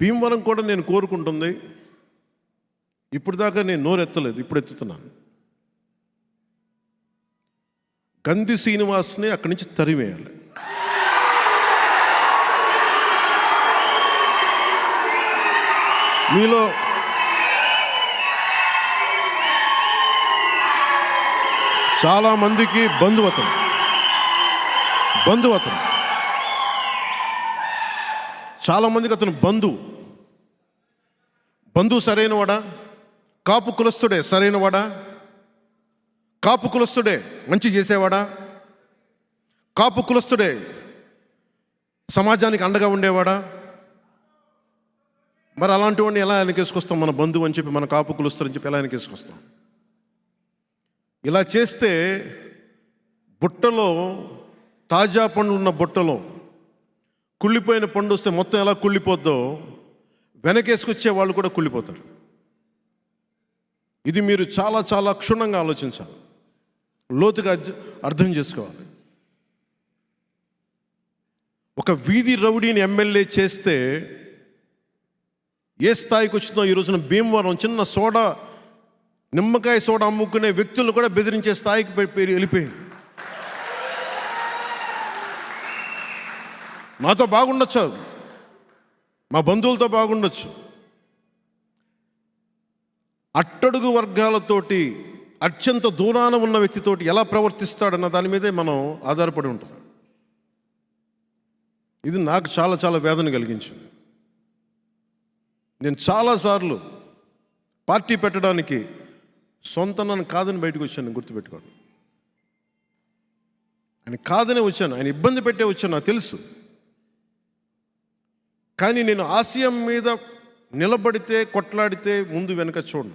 భీమవరం కూడా నేను కోరుకుంటుంది. ఇప్పుడు దాకా నేను నోరెత్తలేదు ఇప్పుడు ఎత్తుతున్నాను కంది శ్రీనివాస్ని అక్కడి నుంచి తరివేయాలి మీలో చాలామందికి బంధువతం బంధువతం. చాలామందికి అతను బంధువు. బంధువు సరైనవాడా? కాపు కులస్తుడే సరైనవాడా? కాపు కులస్తుడే మంచి చేసేవాడా? కాపు కులస్తుడే సమాజానికి అండగా ఉండేవాడా? మరి అలాంటి వాడిని ఎలా వెనకేసుకొస్తాం మన బంధువు అని చెప్పి మన కాపు కులుస్తారని చెప్పి ఎలా వెనకేసుకొస్తాం? ఇలా చేస్తే బుట్టలో తాజా పండ్లు ఉన్న బుట్టలో కుళ్ళిపోయిన పండు వస్తే మొత్తం ఎలా కుళ్ళిపోద్దో వెనకేసుకొచ్చే వాళ్ళు కూడా కుళ్ళిపోతారు. ఇది మీరు చాలా చాలా క్షుణ్ణంగా ఆలోచించాలి. లోతుగా అర్థం చేసుకోవాలి. ఒక వీధి రౌడీని ఎమ్మెల్యే చేస్తే ఏ స్థాయికి వచ్చిందో ఈ రోజున భీమవరం చిన్న సోడా నిమ్మకాయ సోడా అమ్ముకునే వ్యక్తులను కూడా బెదిరించే స్థాయికి వెళ్ళిపోయింది. నాతో బాగుండొచ్చు. మా బంధువులతో బాగుండొచ్చు. అట్టడుగు వర్గాలతోటి అత్యంత దూరాన ఉన్న వ్యక్తితోటి ఎలా ప్రవర్తిస్తాడన్న దాని మీదే మనం ఆధారపడి ఉంటుంది ఇది నాకు చాలా చాలా వేదన కలిగించింది. నేను చాలాసార్లు పార్టీ పెట్టడానికి సొంత నన్ను కాదని బయటకు వచ్చాను గుర్తుపెట్టుకోండి ఆయన కాదనే వచ్చాను ఆయన ఇబ్బంది పెట్టే వచ్చాను నాకు తెలుసు. కానీ నేను ఆశయం మీద నిలబడితే కొట్లాడితే ముందు వెనక చూడను.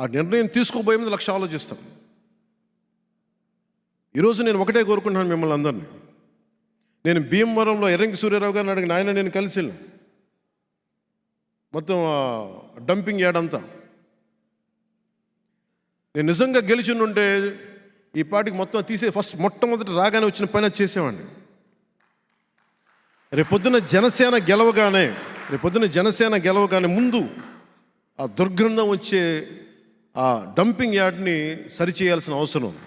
ఆ నిర్ణయం తీసుకోబోయే ముందు లక్ష ఆలోచిస్తాను. ఈరోజు నేను ఒకటే కోరుకుంటున్నాను మిమ్మల్ని అందరినీ. నేను భీమవరంలో ఎర్రంగి సూర్యారావు గారిని అడిగిన ఆయన నేను కలిసి వెళ్ళాను. మొత్తం డంపింగ్ యార్డ్ నేను నిజంగా గెలిచి ఈ పాటికి మొత్తం తీసే ఫస్ట్ మొట్టమొదటి రాగానే వచ్చిన పని చేసేవాడిని. రేపొద్దున జనసేన గెలవగానే రేపొద్దున జనసేన గెలవగానే ముందు ఆ దుర్గంధం వచ్చే ఆ డంపింగ్ యార్డ్ని సరిచేయాల్సిన అవసరం ఉంది.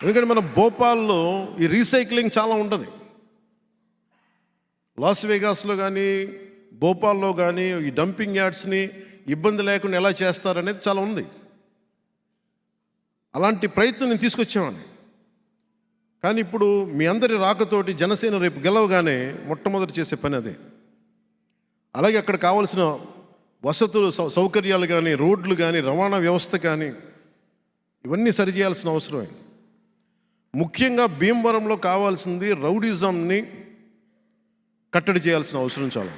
ఎందుకంటే మన భోపాల్లో ఈ రీసైక్లింగ్ చాలా ఉంటుంది లాస్ వేగాస్లో కానీ భోపాల్లో కానీ ఈ డంపింగ్ యార్డ్స్ని ఇబ్బంది లేకుండా ఎలా చేస్తారనేది చాలా ఉంది. అలాంటి ప్రయత్నం నేను తీసుకొచ్చేవాడిని కానీ ఇప్పుడు మీ అందరి రాకతోటి జనసేన రేపు గెలవగానే మొట్టమొదటి చేసే పని అదే. అలాగే అక్కడ కావలసిన వసతులు సౌ సౌకర్యాలు కానీ రోడ్లు కానీ రవాణా వ్యవస్థ కానీ ఇవన్నీ సరిచేయాల్సిన అవసరమే. ముఖ్యంగా భీమవరంలో కావాల్సింది రౌడిజంని కట్టడి చేయాల్సిన అవసరం చాలా